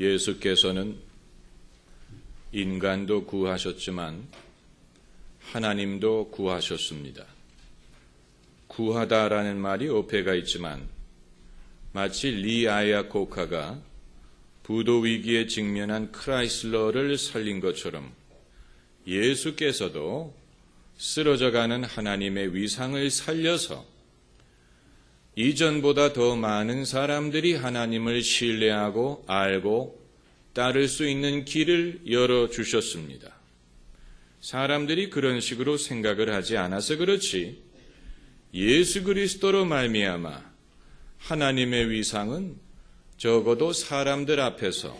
예수께서는 인간도 구하셨지만 하나님도 구하셨습니다. 구하다라는 말이 어폐가 있지만 마치 리 아야코카가 부도 위기에 직면한 크라이슬러를 살린 것처럼 예수께서도 쓰러져가는 하나님의 위상을 살려서 이전보다 더 많은 사람들이 하나님을 신뢰하고 알고 따를 수 있는 길을 열어 주셨습니다. 사람들이 그런 식으로 생각을 하지 않아서 그렇지 예수 그리스도로 말미암아 하나님의 위상은 적어도 사람들 앞에서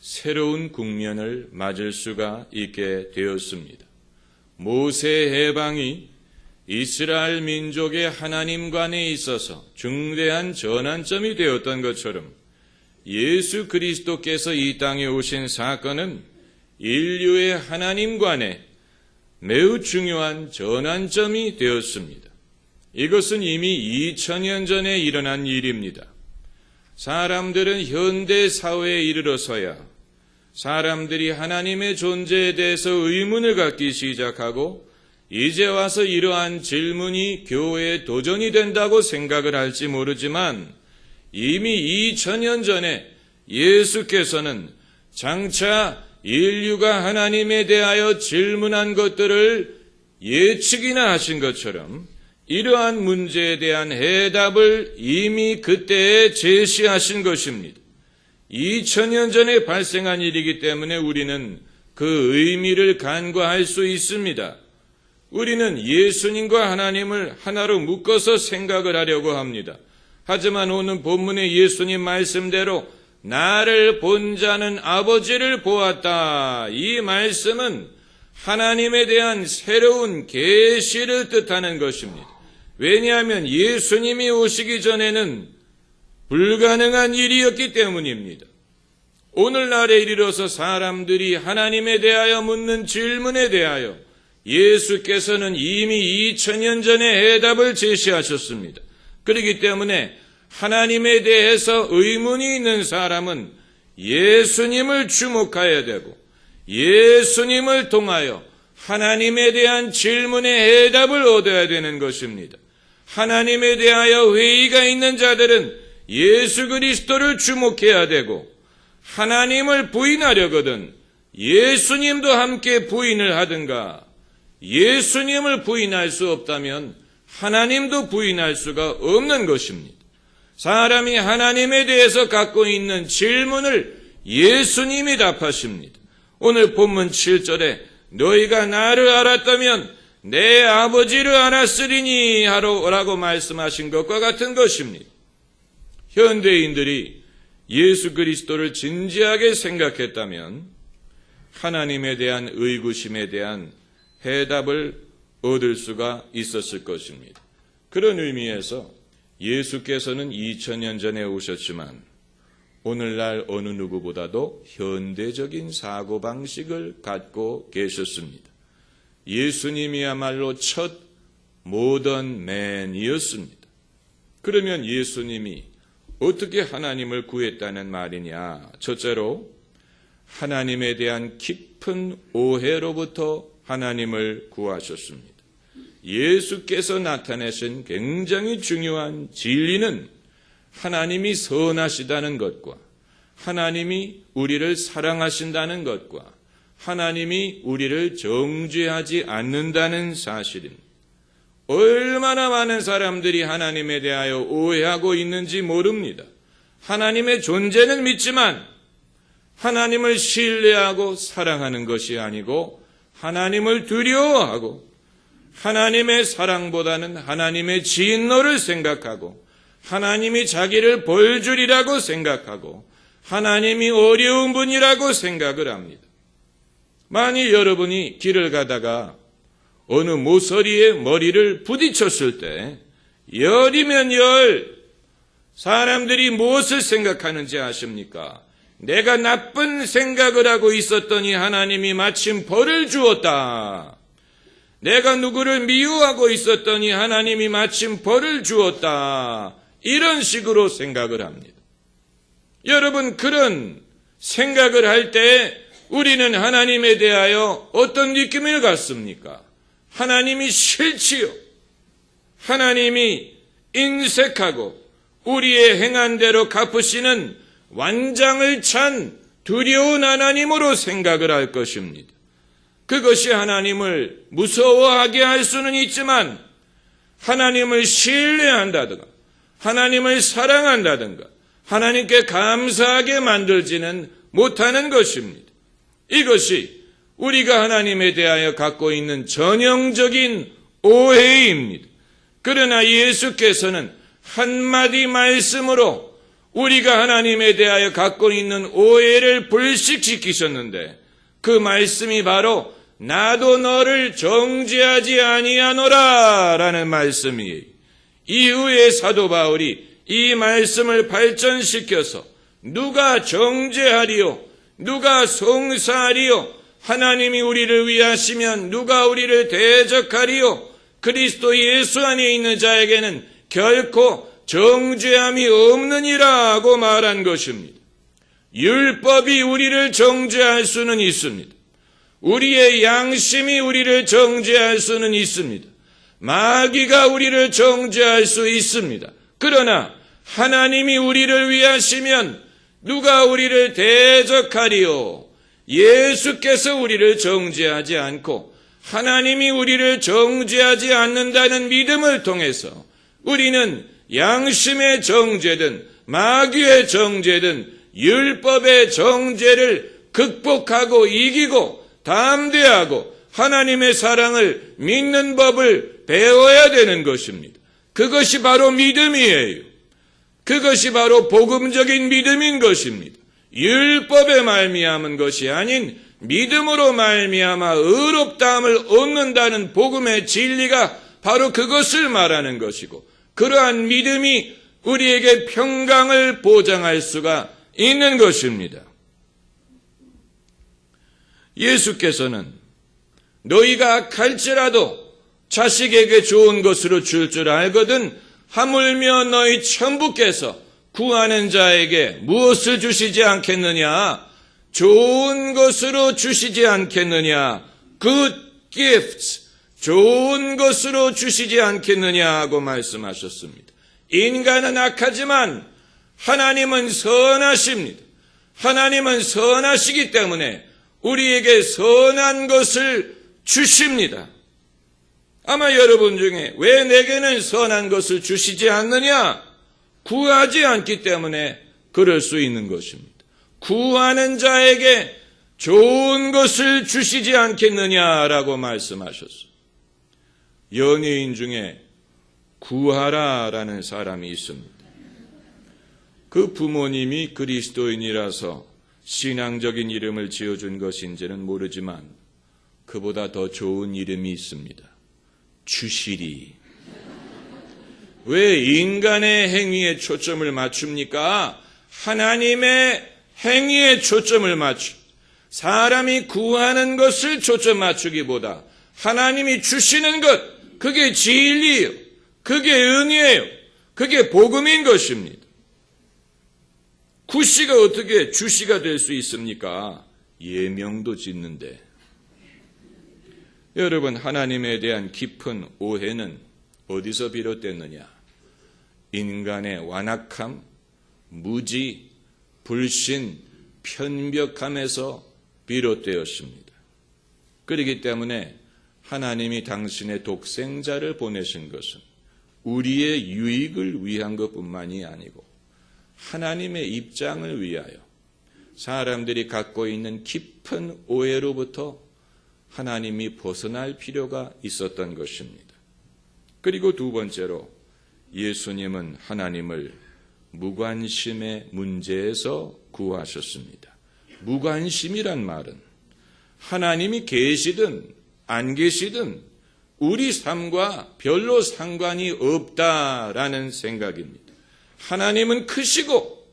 새로운 국면을 맞을 수가 있게 되었습니다. 모세 해방이 이스라엘 민족의 하나님 관에 있어서 중대한 전환점이 되었던 것처럼 예수 그리스도께서 이 땅에 오신 사건은 인류의 하나님 관에 매우 중요한 전환점이 되었습니다. 이것은 이미 2000년 전에 일어난 일입니다. 사람들은 현대 사회에 이르러서야 사람들이 하나님의 존재에 대해서 의문을 갖기 시작하고 이제 와서 이러한 질문이 교회에 도전이 된다고 생각을 할지 모르지만 이미 2000년 전에 예수께서는 장차 인류가 하나님에 대하여 질문한 것들을 예측이나 하신 것처럼 이러한 문제에 대한 해답을 이미 그때에 제시하신 것입니다. 2000년 전에 발생한 일이기 때문에 우리는 그 의미를 간과할 수 있습니다. 우리는 예수님과 하나님을 하나로 묶어서 생각을 하려고 합니다. 하지만 오늘 본문의 예수님 말씀대로 나를 본 자는 아버지를 보았다. 이 말씀은 하나님에 대한 새로운 계시를 뜻하는 것입니다. 왜냐하면 예수님이 오시기 전에는 불가능한 일이었기 때문입니다. 오늘날에 이르러서 사람들이 하나님에 대하여 묻는 질문에 대하여 예수께서는 이미 2000년 전에 해답을 제시하셨습니다. 그렇기 때문에 하나님에 대해서 의문이 있는 사람은 예수님을 주목해야 되고 예수님을 통하여 하나님에 대한 질문의 해답을 얻어야 되는 것입니다. 하나님에 대하여 회의가 있는 자들은 예수 그리스도를 주목해야 되고 하나님을 부인하려거든 예수님도 함께 부인을 하든가 예수님을 부인할 수 없다면 하나님도 부인할 수가 없는 것입니다. 사람이 하나님에 대해서 갖고 있는 질문을 예수님이 답하십니다. 오늘 본문 7절에 너희가 나를 알았다면 내 아버지를 알았으리니 하라고 말씀하신 것과 같은 것입니다. 현대인들이 예수 그리스도를 진지하게 생각했다면 하나님에 대한 의구심에 대한 해답을 얻을 수가 있었을 것입니다. 그런 의미에서 예수께서는 2000년 전에 오셨지만 오늘날 어느 누구보다도 현대적인 사고방식을 갖고 계셨습니다. 예수님이야말로 첫 모던 맨이었습니다. 그러면 예수님이 어떻게 하나님을 구했다는 말이냐? 첫째로 하나님에 대한 깊은 오해로부터 하나님을 구하셨습니다. 예수께서 나타내신 굉장히 중요한 진리는 하나님이 선하시다는 것과 하나님이 우리를 사랑하신다는 것과 하나님이 우리를 정죄하지 않는다는 사실입니다. 얼마나 많은 사람들이 하나님에 대하여 오해하고 있는지 모릅니다. 하나님의 존재는 믿지만 하나님을 신뢰하고 사랑하는 것이 아니고 하나님을 두려워하고 하나님의 사랑보다는 하나님의 진노를 생각하고 하나님이 자기를 벌줄이라고 생각하고 하나님이 어려운 분이라고 생각을 합니다. 만일 여러분이 길을 가다가 어느 모서리에 머리를 부딪혔을 때 열이면 열 사람들이 무엇을 생각하는지 아십니까? 내가 나쁜 생각을 하고 있었더니 하나님이 마침 벌을 주었다. 내가 누구를 미워하고 있었더니 하나님이 마침 벌을 주었다. 이런 식으로 생각을 합니다. 여러분, 그런 생각을 할 때 우리는 하나님에 대하여 어떤 느낌을 갖습니까? 하나님이 싫지요. 하나님이 인색하고 우리의 행한 대로 갚으시는 완장을 찬 두려운 하나님으로 생각을 할 것입니다. 그것이 하나님을 무서워하게 할 수는 있지만 하나님을 신뢰한다든가 하나님을 사랑한다든가 하나님께 감사하게 만들지는 못하는 것입니다. 이것이 우리가 하나님에 대하여 갖고 있는 전형적인 오해입니다. 그러나 예수께서는 한마디 말씀으로 우리가 하나님에 대하여 갖고 있는 오해를 불식시키셨는데 그 말씀이 바로 나도 너를 정죄하지 아니하노라 라는 말씀이에요. 이후에 사도 바울이 이 말씀을 발전시켜서 누가 정죄하리요? 누가 송사하리요? 하나님이 우리를 위하시면 누가 우리를 대적하리요? 그리스도 예수 안에 있는 자에게는 결코 정죄함이 없느니라고 말한 것입니다. 율법이 우리를 정죄할 수는 있습니다. 우리의 양심이 우리를 정죄할 수는 있습니다. 마귀가 우리를 정죄할 수 있습니다. 그러나 하나님이 우리를 위하시면 누가 우리를 대적하리요? 예수께서 우리를 정죄하지 않고 하나님이 우리를 정죄하지 않는다는 믿음을 통해서 우리는 양심의 정죄든 마귀의 정죄든 율법의 정죄를 극복하고 이기고 담대하고 하나님의 사랑을 믿는 법을 배워야 되는 것입니다. 그것이 바로 믿음이에요. 그것이 바로 복음적인 믿음인 것입니다. 율법에 말미암은 것이 아닌 믿음으로 말미암아 의롭다함을 얻는다는 복음의 진리가 바로 그것을 말하는 것이고 그러한 믿음이 우리에게 평강을 보장할 수가 있는 것입니다. 예수께서는 너희가 갈지라도 자식에게 좋은 것으로 줄줄 알거든 하물며 너희 천부께서 구하는 자에게 무엇을 주시지 않겠느냐? 좋은 것으로 주시지 않겠느냐? good gifts. 좋은 것으로 주시지 않겠느냐고 말씀하셨습니다. 인간은 악하지만 하나님은 선하십니다. 하나님은 선하시기 때문에 우리에게 선한 것을 주십니다. 아마 여러분 중에 왜 내게는 선한 것을 주시지 않느냐? 구하지 않기 때문에 그럴 수 있는 것입니다. 구하는 자에게 좋은 것을 주시지 않겠느냐라고 말씀하셨어요. 연예인 중에 구하라라는 사람이 있습니다. 그 부모님이 그리스도인이라서 신앙적인 이름을 지어준 것인지는 모르지만 그보다 더 좋은 이름이 있습니다. 주시리. 왜 인간의 행위에 초점을 맞춥니까? 하나님의 행위에 초점을 맞추. 사람이 구하는 것을 초점 맞추기보다 하나님이 주시는 것, 그게 진리예요. 그게 은혜예요. 그게 복음인 것입니다. 구씨가 어떻게 주씨가 될 수 있습니까? 예명도 짓는데. 여러분, 하나님에 대한 깊은 오해는 어디서 비롯됐느냐? 인간의 완악함, 무지, 불신, 편벽함에서 비롯되었습니다. 그렇기 때문에 하나님이 당신의 독생자를 보내신 것은 우리의 유익을 위한 것뿐만이 아니고 하나님의 입장을 위하여 사람들이 갖고 있는 깊은 오해로부터 하나님이 벗어날 필요가 있었던 것입니다. 그리고 두 번째로 예수님은 하나님을 무관심의 문제에서 구하셨습니다. 무관심이란 말은 하나님이 계시든 안 계시든 우리 삶과 별로 상관이 없다라는 생각입니다. 하나님은 크시고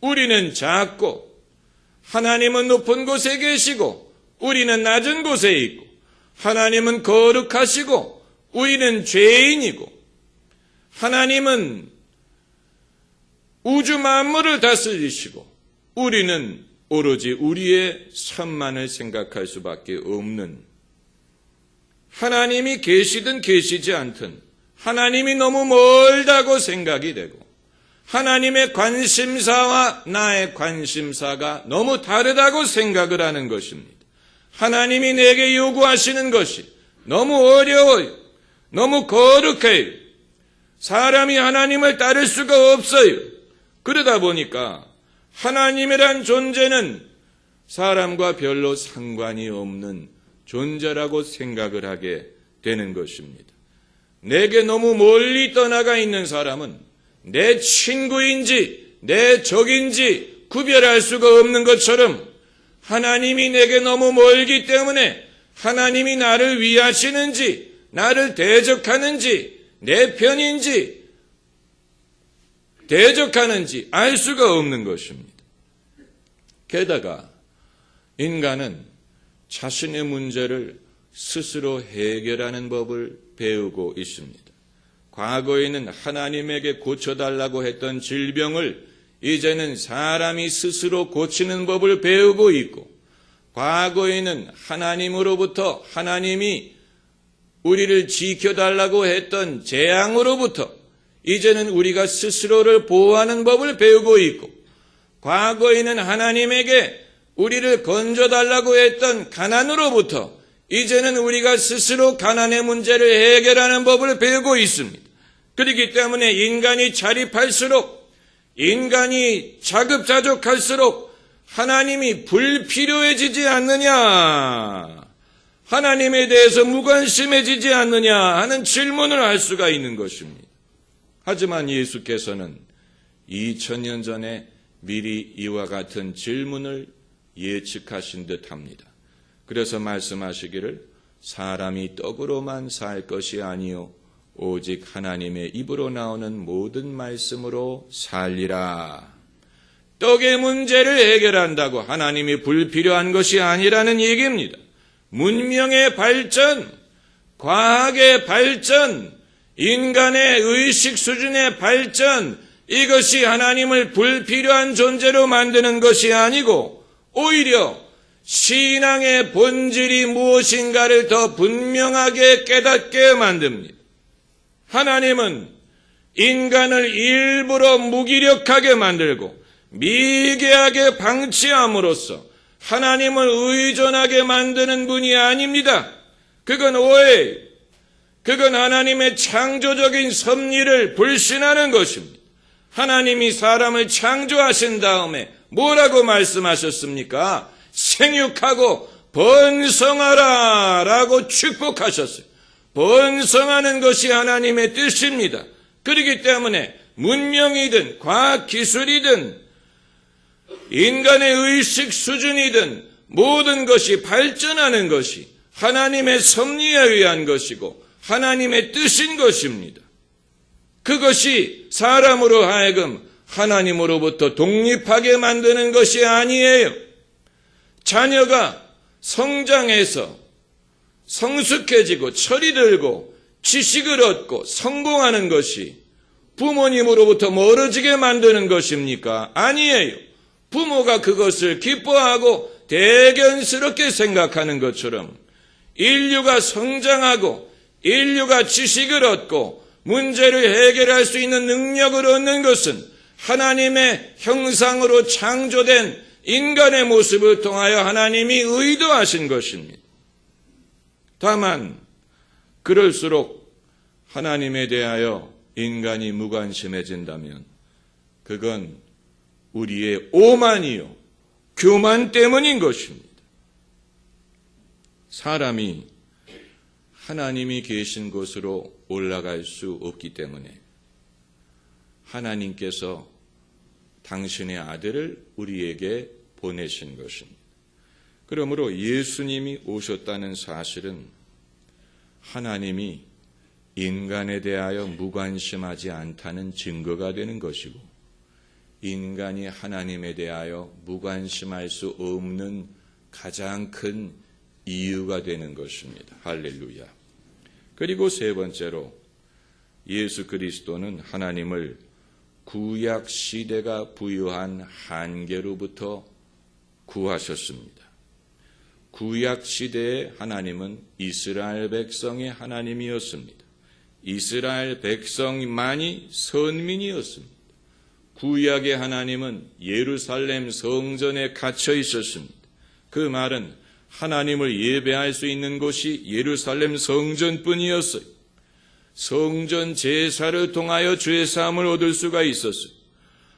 우리는 작고 하나님은 높은 곳에 계시고 우리는 낮은 곳에 있고 하나님은 거룩하시고 우리는 죄인이고 하나님은 우주 만물을 다스리시고 우리는 오로지 우리의 삶만을 생각할 수밖에 없는 하나님이 계시든 계시지 않든 하나님이 너무 멀다고 생각이 되고 하나님의 관심사와 나의 관심사가 너무 다르다고 생각을 하는 것입니다. 하나님이 내게 요구하시는 것이 너무 어려워요. 너무 거룩해요. 사람이 하나님을 따를 수가 없어요. 그러다 보니까 하나님이란 존재는 사람과 별로 상관이 없는 존재라고 생각을 하게 되는 것입니다. 내게 너무 멀리 떠나가 있는 사람은 내 친구인지 내 적인지 구별할 수가 없는 것처럼 하나님이 내게 너무 멀기 때문에 하나님이 나를 위하시는지 나를 대적하는지 내 편인지 대적하는지 알 수가 없는 것입니다. 게다가 인간은 자신의 문제를 스스로 해결하는 법을 배우고 있습니다. 과거에는 하나님에게 고쳐달라고 했던 질병을 이제는 사람이 스스로 고치는 법을 배우고 있고, 과거에는 하나님으로부터 하나님이 우리를 지켜달라고 했던 재앙으로부터 이제는 우리가 스스로를 보호하는 법을 배우고 있고, 과거에는 하나님에게 우리를 건져달라고 했던 가난으로부터 이제는 우리가 스스로 가난의 문제를 해결하는 법을 배우고 있습니다. 그렇기 때문에 인간이 자립할수록 인간이 자급자족할수록 하나님이 불필요해지지 않느냐, 하나님에 대해서 무관심해지지 않느냐 하는 질문을 할 수가 있는 것입니다. 하지만 예수께서는 2000년 전에 미리 이와 같은 질문을 예측하신 듯 합니다. 그래서 말씀하시기를 사람이 떡으로만 살 것이 아니요 오직 하나님의 입으로 나오는 모든 말씀으로 살리라. 떡의 문제를 해결한다고 하나님이 불필요한 것이 아니라는 얘기입니다. 문명의 발전, 과학의 발전, 인간의 의식 수준의 발전, 이것이 하나님을 불필요한 존재로 만드는 것이 아니고, 오히려 신앙의 본질이 무엇인가를 더 분명하게 깨닫게 만듭니다. 하나님은 인간을 일부러 무기력하게 만들고 미개하게 방치함으로써 하나님을 의존하게 만드는 분이 아닙니다. 그건 오해, 그건 하나님의 창조적인 섭리를 불신하는 것입니다. 하나님이 사람을 창조하신 다음에 뭐라고 말씀하셨습니까? 생육하고 번성하라 라고 축복하셨어요. 번성하는 것이 하나님의 뜻입니다. 그렇기 때문에 문명이든 과학기술이든 인간의 의식 수준이든 모든 것이 발전하는 것이 하나님의 섭리에 의한 것이고 하나님의 뜻인 것입니다. 그것이 사람으로 하여금 하나님으로부터 독립하게 만드는 것이 아니에요. 자녀가 성장해서 성숙해지고 철이 들고 지식을 얻고 성공하는 것이 부모님으로부터 멀어지게 만드는 것입니까? 아니에요. 부모가 그것을 기뻐하고 대견스럽게 생각하는 것처럼 인류가 성장하고 인류가 지식을 얻고 문제를 해결할 수 있는 능력을 얻는 것은 하나님의 형상으로 창조된 인간의 모습을 통하여 하나님이 의도하신 것입니다. 다만 그럴수록 하나님에 대하여 인간이 무관심해진다면 그건 우리의 오만이요 교만 때문인 것입니다. 사람이 하나님이 계신 곳으로 올라갈 수 없기 때문에 하나님께서 당신의 아들을 우리에게 보내신 것입니다. 그러므로 예수님이 오셨다는 사실은 하나님이 인간에 대하여 무관심하지 않다는 증거가 되는 것이고, 인간이 하나님에 대하여 무관심할 수 없는 가장 큰 이유가 되는 것입니다. 할렐루야. 그리고 세 번째로 예수 그리스도는 하나님을 구약 시대가 부여한 한계로부터 구하셨습니다. 구약 시대의 하나님은 이스라엘 백성의 하나님이었습니다. 이스라엘 백성만이 선민이었습니다. 구약의 하나님은 예루살렘 성전에 갇혀 있었습니다. 그 말은 하나님을 예배할 수 있는 곳이 예루살렘 성전뿐이었어요. 성전 제사를 통하여 죄 사함을 얻을 수가 있었어요.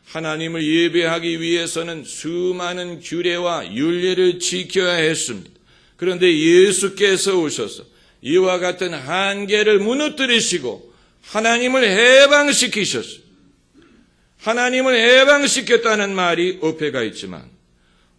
하나님을 예배하기 위해서는 수많은 규례와 윤례를 지켜야 했습니다. 그런데 예수께서 오셔서 이와 같은 한계를 무너뜨리시고 하나님을 해방시키셨어요. 하나님을 해방시켰다는 말이 어폐가 있지만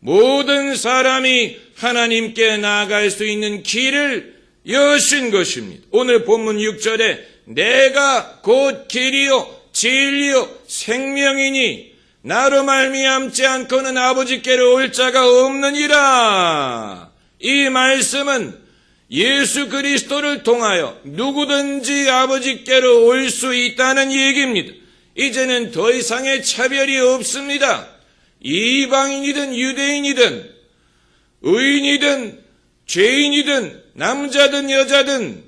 모든 사람이 하나님께 나아갈 수 있는 길을 여신 것입니다. 오늘 본문 6절에 내가 곧 길이요 진리요 생명이니 나로 말미암지 않고는 아버지께로 올 자가 없느니라. 이 말씀은 예수 그리스도를 통하여 누구든지 아버지께로 올 수 있다는 얘기입니다. 이제는 더 이상의 차별이 없습니다. 이방인이든 유대인이든 의인이든 죄인이든 남자든 여자든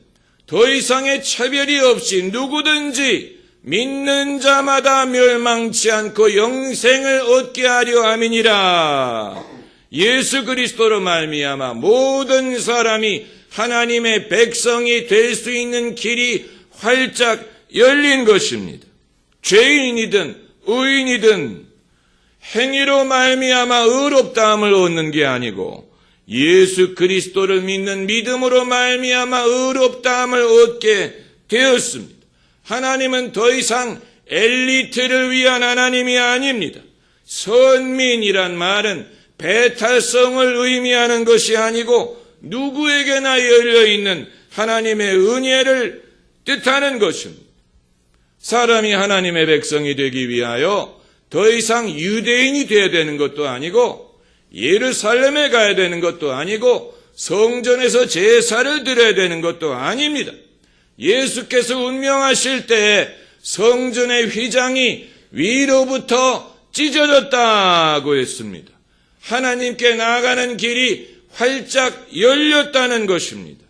더 이상의 차별이 없이 누구든지 믿는 자마다 멸망치 않고 영생을 얻게 하려 함이니라. 예수 그리스도로 말미암아 모든 사람이 하나님의 백성이 될 수 있는 길이 활짝 열린 것입니다. 죄인이든 의인이든 행위로 말미암아 의롭다함을 얻는 게 아니고 예수 그리스도를 믿는 믿음으로 말미암아 의롭다함을 얻게 되었습니다. 하나님은 더 이상 엘리트를 위한 하나님이 아닙니다. 선민이란 말은 배탈성을 의미하는 것이 아니고 누구에게나 열려 있는 하나님의 은혜를 뜻하는 것입니다. 사람이 하나님의 백성이 되기 위하여 더 이상 유대인이 되어야 되는 것도 아니고 예루살렘에 가야 되는 것도 아니고 성전에서 제사를 드려야 되는 것도 아닙니다. 예수께서 운명하실 때 성전의 휘장이 위로부터 찢어졌다고 했습니다. 하나님께 나아가는 길이 활짝 열렸다는 것입니다.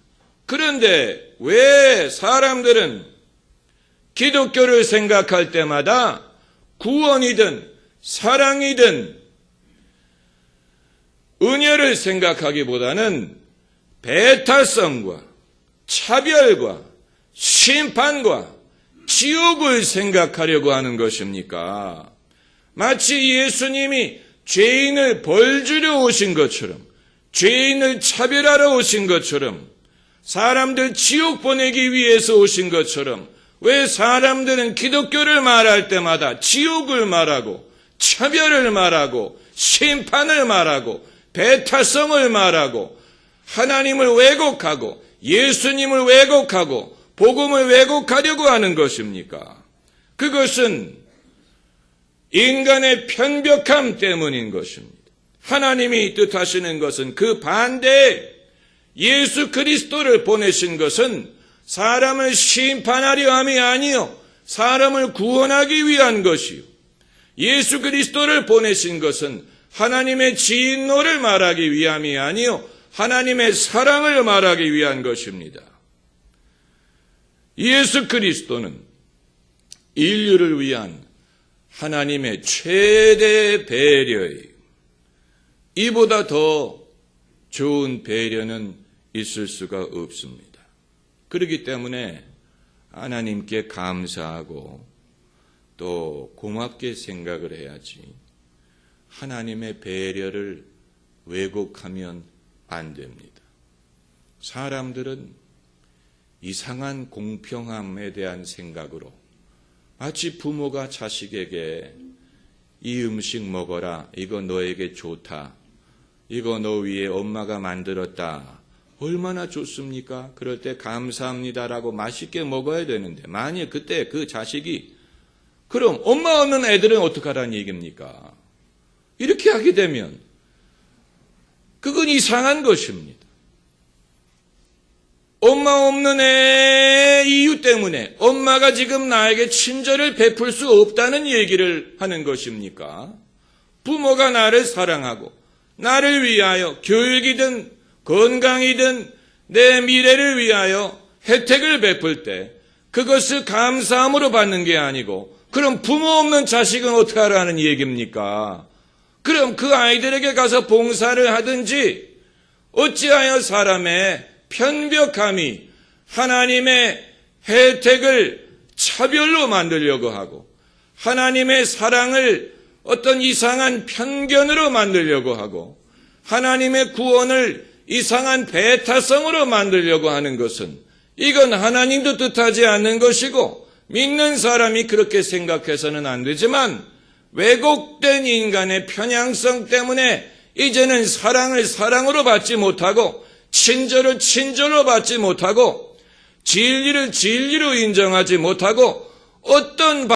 그런데 왜 사람들은 기독교를 생각할 때마다 구원이든 사랑이든 은혜를 생각하기보다는 배탈성과 차별과 심판과 지옥을 생각하려고 하는 것입니까? 마치 예수님이 죄인을 벌주려 오신 것처럼, 죄인을 차별하러 오신 것처럼, 사람들 지옥 보내기 위해서 오신 것처럼, 왜 사람들은 기독교를 말할 때마다 지옥을 말하고, 차별을 말하고, 심판을 말하고, 배타성을 말하고, 하나님을 왜곡하고, 예수님을 왜곡하고, 복음을 왜곡하려고 하는 것입니까? 그것은 인간의 편벽함 때문인 것입니다. 하나님이 뜻하시는 것은 그 반대에 예수 그리스도를 보내신 것은 사람을 심판하려 함이 아니요 사람을 구원하기 위한 것이요 예수 그리스도를 보내신 것은 하나님의 진노를 말하기 위함이 아니요 하나님의 사랑을 말하기 위한 것입니다. 예수 그리스도는 인류를 위한 하나님의 최대 배려예요. 이보다 더 좋은 배려는 있을 수가 없습니다. 그렇기 때문에 하나님께 감사하고 또 고맙게 생각을 해야지 하나님의 배려를 왜곡하면 안 됩니다. 사람들은 이상한 공평함에 대한 생각으로 마치 부모가 자식에게 이 음식 먹어라. 이거 너에게 좋다. 이거 너 위에 엄마가 만들었다. 얼마나 좋습니까? 그럴 때 감사합니다라고 맛있게 먹어야 되는데 만일 그때 그 자식이 그럼 엄마 없는 애들은 어떡하라는 얘기입니까? 이렇게 하게 되면 그건 이상한 것입니다. 엄마 없는 애 이유 때문에 엄마가 지금 나에게 친절을 베풀 수 없다는 얘기를 하는 것입니까? 부모가 나를 사랑하고 나를 위하여 교육이든 건강이든 내 미래를 위하여 혜택을 베풀 때 그것을 감사함으로 받는 게 아니고 그럼 부모 없는 자식은 어떻게 하라는 얘기입니까? 그럼 그 아이들에게 가서 봉사를 하든지 어찌하여 사람의 편벽함이 하나님의 혜택을 차별로 만들려고 하고 하나님의 사랑을 어떤 이상한 편견으로 만들려고 하고 하나님의 구원을 이상한 배타성으로 만들려고 하는 것은 이건 하나님도 뜻하지 않는 것이고 믿는 사람이 그렇게 생각해서는 안 되지만 왜곡된 인간의 편향성 때문에 이제는 사랑을 사랑으로 받지 못하고 친절을 친절로 받지 못하고 진리를 진리로 인정하지 못하고 어떤